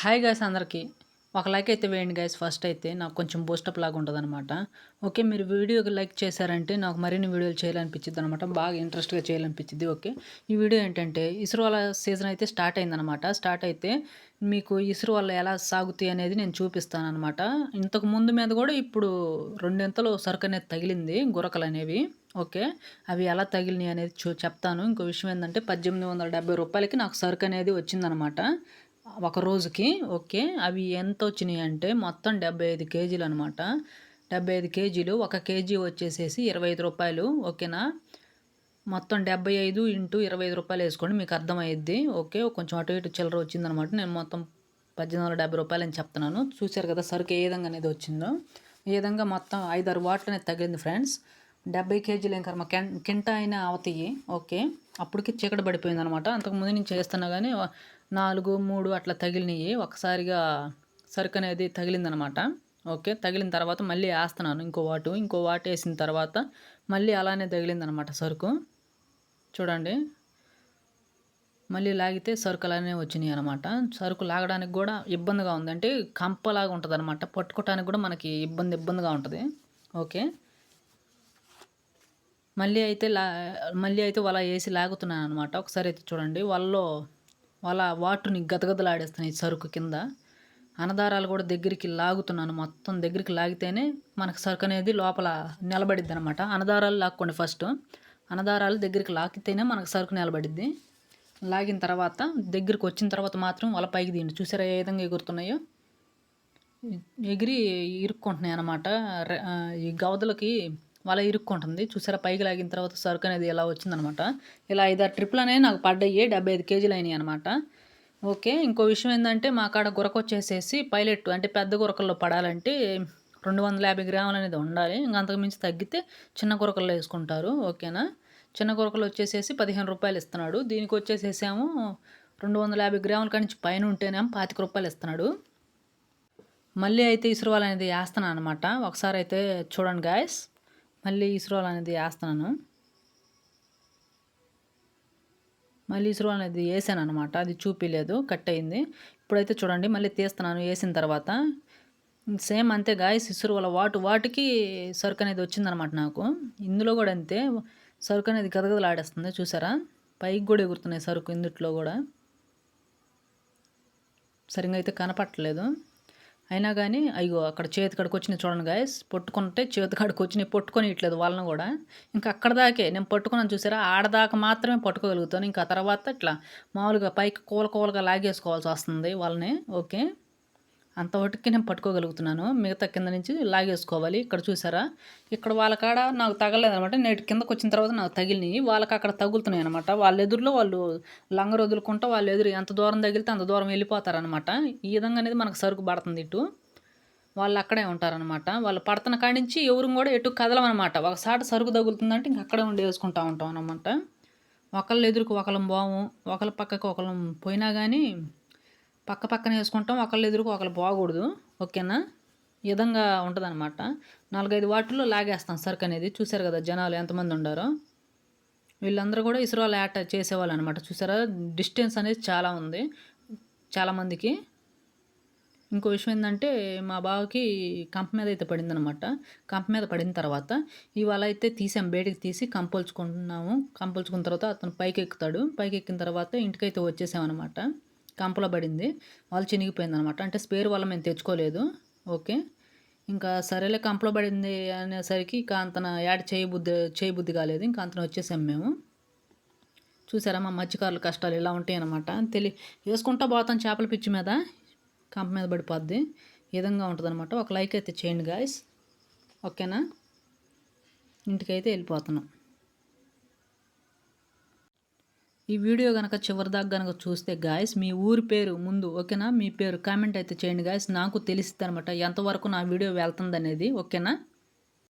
Hi guys అందరికీ. ఒక like అయితే వేయండి గైస్ ఫస్ట్ అయితే నాకు కొంచెం బూస్టప్ లాగా ఉంటుంది అనమాట ఓకే మీరు వీడియోకి లైక్ చేశారంటే నాకు మరిన్ని వీడియోలు చేయాలనిపించింది అనమాట బాగా ఇంట్రెస్ట్గా చేయాలనిపించింది ఓకే ఈ వీడియో ఏంటంటే ఇస్రో వాళ్ళ సీజన్ అయితే స్టార్ట్ అయిందనమాట స్టార్ట్ అయితే మీకు ఇస్రో వల్ల ఎలా సాగుతాయి అనేది నేను చూపిస్తాను అనమాట ఇంతకు ముందు మీద కూడా ఇప్పుడు రెండింతలు సరుకు అనేది తగిలింది గురకలు అనేవి ఓకే అవి ఎలా తగిలినాయి అనేది చూ చెప్తాను. ఇంకో విషయం ఏంటంటే పద్దెనిమిది వందల డెబ్బై రూపాయలకి నాకు సరుకు అనేది వచ్చిందనమాట ఒక రోజుకి ఓకే అవి ఎంత వచ్చినాయి అంటే మొత్తం డెబ్బై ఐదు కేజీలు అనమాట డెబ్బై ఐదు కేజీలు ఒక కేజీ వచ్చేసేసి ఇరవై ఐదు రూపాయలు ఓకేనా? మొత్తం డెబ్బై ఐదు ఇంటూ ఇరవై ఐదు రూపాయలు వేసుకోండి మీకు అర్థమయ్యిద్ది. ఓకే కొంచెం అటు ఇటు చిల్లర వచ్చిందనమాట. నేను మొత్తం పద్దెనిమిది వందల డెబ్బై రూపాయలు అని చెప్తున్నాను. చూశారు కదా సరుకు ఏ విధంగా అనేది వచ్చిందో? ఈ విధంగా మొత్తం ఐదారు వాటర్ అనేది తగిలింది ఫ్రెండ్స్. డెబ్బై కేజీలు ఏం కర్మ కింట అయినా అవతాయి ఓకే. అప్పటికి చీకటి పడిపోయింది అనమాట అంతకుముందు నేను చేస్తున్నా కానీ నాలుగు మూడు అట్లా తగిలినాయి. ఒకసారిగా సరుకు అనేది తగిలిందనమాట. ఓకే తగిలిన తర్వాత మళ్ళీ వేస్తున్నాను. ఇంకో వాటు ఇంకో వాటు వేసిన తర్వాత మళ్ళీ అలానే తగిలిందనమాట సరుకు. చూడండి. మళ్ళీ లాగితే సరుకు అలానే వచ్చినాయి అనమాట. సరుకు లాగడానికి కూడా ఇబ్బందిగా ఉందంటే కంపలాగా ఉంటుంది అనమాట పట్టుకోవటానికి కూడా మనకి ఇబ్బంది ఇబ్బందిగా ఉంటుంది. ఓకే. మళ్ళీ అయితే లా మళ్ళీ అయితే వల వేసి లాగుతున్నాను అనమాట ఒకసారి అయితే చూడండి. వల్లో వాళ్ళ వాటర్ని గదగదలాడేస్తున్నాయి సరుకు కింద. అనదారాలు కూడా దగ్గరికి లాగుతున్నాను. మొత్తం దగ్గరికి లాగితేనే మనకు సరుకు అనేది లోపల నిలబడిద్ది అనమాట అనదారాలు లాక్కోండి ఫస్ట్. అనదారాలు దగ్గరికి లాగితేనే మనకు సరుకు నిలబడిద్ది. లాగిన తర్వాత దగ్గరికి వచ్చిన తర్వాత మాత్రం వాళ్ళ పైకి తీయండి. చూసారా ఏ విధంగా ఎగురుతున్నాయో? ఎగిరి ఇరుక్కుంటున్నాయి అనమాట ఈ గవదలకి వల ఇరుక్కుంటుంది చూసారా పైకి లాగిన తర్వాత సరుకు అనేది ఎలా వచ్చిందనమాట. ఇలా ఐదారు ట్రిప్లు అనేవి నాకు పడ్డాయి. డెబ్బై ఐదు కేజీలు అయినాయి అనమాట. ఓకే ఇంకో విషయం ఏంటంటే మా కాడ గురక వచ్చేసేసి పైలెట్ అంటే పెద్ద గురకల్లో పడాలంటే రెండు వందల యాభై గ్రాములు అనేది ఉండాలి. ఇంకా అంతకు మించి తగ్గితే చిన్న గురకల్లో వేసుకుంటారు. ఓకేనా? చిన్న గురకలు వచ్చేసేసి పదిహేను రూపాయలు ఇస్తున్నాడు. దీనికి వచ్చేసేసాము రెండు వందల యాభై గ్రాముల కానించి నుంచి పైన ఉంటేనేమో పాతిక రూపాయలు ఇస్తున్నాడు. మళ్ళీ అయితే ఇసురువాలనేది వేస్తున్నాను అనమాట ఒకసారి అయితే చూడండి గాయస్ మళ్ళీ ఇస్రోల్ అనేది వేస్తున్నాను. మళ్ళీ ఇస్రోల్ అనేది వేసాను అనమాట అది చూపిలేదు కట్ అయింది. ఇప్పుడైతే చూడండి మళ్ళీ తీస్తున్నాను వేసిన తర్వాత. సేమ్ అంతే గాయస్ ఇసురు వాళ్ళ వాటు వాటికి సరుకు అనేది వచ్చిందనమాట నాకు. ఇందులో కూడా అంతే సరుకు అనేది గదగదలాడేస్తుంది చూసారా? పైకి కూడా ఎగురుతున్నాయి సరుకు ఇందుట్లో కూడా. సరిగ్గా అయితే కనపట్టలేదు అయినా కానీ అయ్యో అక్కడ చేతి కాడికి వచ్చినాయి చూడండి గాయస్. పట్టుకుంటే చేతి కాడికి వచ్చినాయి పట్టుకొని ఇట్లేదు వాళ్ళని కూడా. ఇంకా అక్కడ దాకే నేను పట్టుకున్నాను చూసారా? ఆడదాకా మాత్రమే పట్టుకోగలుగుతాను. ఇంకా తర్వాత ఇట్లా మామూలుగా పైకి కూల కూలగా లాగేసుకోవాల్సి వస్తుంది వాళ్ళని. ఓకే. అంతవరకు నేను పట్టుకోగలుగుతున్నాను. మిగతా కింద నుంచి లాగేసుకోవాలి. ఇక్కడ చూసారా? ఇక్కడ వాళ్ళ కాడ నాకు తగలేదనమాట నేటి కిందకు వచ్చిన తర్వాత నాకు తగిలినాయి. వాళ్ళకి అక్కడ తగులుతున్నాయి అనమాట వాళ్ళ ఎదురులో వాళ్ళు లంగరు వదులుకుంటా వాళ్ళ ఎదురు ఎంత దూరం తగిలితే అంత దూరం వెళ్ళిపోతారనమాట ఈ విధంగా అనేది మనకు సరుకు పడుతుంది ఇటు. వాళ్ళు అక్కడే ఉంటారనమాట వాళ్ళు పడుతున్న కాడి నుంచి ఎవరు కూడా ఎటు కదలమనమాట ఒకసారి సరుకు తగులుతుందంటే ఇంక అక్కడే ఉండి వేసుకుంటా ఉంటాం అనమాట ఒకళ్ళు ఎదురుకు ఒకళ్ళం బాము ఒకళ్ళ పక్కకు ఒకళ్ళం పోయినా కానీ పక్క పక్కన వేసుకుంటాం ఒకళ్ళు ఎదురుకు ఒకళ్ళు పోకూడదు. ఓకేనా? ఈ విధంగా ఉంటుందన్నమాట. నాలుగైదు వాటిల్లో లాగేస్తాం సరుకు అనేది. చూశారు కదా జనాలు ఎంతమంది ఉండారో? వీళ్ళందరూ కూడా ఇస్రో యాట చేసేవాళ్ళు అనమాట చూసారా డిస్టెన్స్ అనేది చాలా ఉంది చాలామందికి. ఇంకో విషయం ఏంటంటే మా బావకి కంప మీద అయితే పడిందనమాట కంప మీద పడిన తర్వాత ఇవాళ అయితే తీసాం బయటికి తీసి కంపల్చుకుంటున్నాము కంపల్చుకున్న తర్వాత అతను పైకి ఎక్కుతాడు పైకి ఎక్కిన తర్వాత ఇంటికైతే వచ్చేసామన్నమాట. కంపలో పడింది. వాళ్ళు చినిగిపోయింది అనమాట అంటే స్పేర్ వల్ల మేము తెచ్చుకోలేదు. ఓకే. ఇంకా సరేలే కంపలో పడింది అనేసరికి ఇంకా అంతన యాడ్ చేయబుద్ధి చేయబుద్ధి కాలేదు. ఇంకా అంతన వచ్చేసాం మేము. చూసారా మా మత్స్యకారుల కష్టాలు ఇలా ఉంటాయి అనమాట తెలి వేసుకుంటా పోతాం చేపల పిచ్చి మీద. కంప మీద పడిపోద్ది. విధంగా ఉంటుంది అనమాట ఒక లైక్ అయితే చేయండి గాయస్ ఓకేనా? ఇంటికైతే వెళ్ళిపోతున్నాం. ఈ వీడియో కనుక చివరిదాకా కనుక చూస్తే గాయస్ మీ ఊరి పేరు ముందు ఓకేనా? మీ పేరు కామెంట్ అయితే చేయండి గాయస్ నాకు తెలిసిద్ది అనమాట ఎంతవరకు నా వీడియో వెళ్తుంది అనేది ఓకేనా?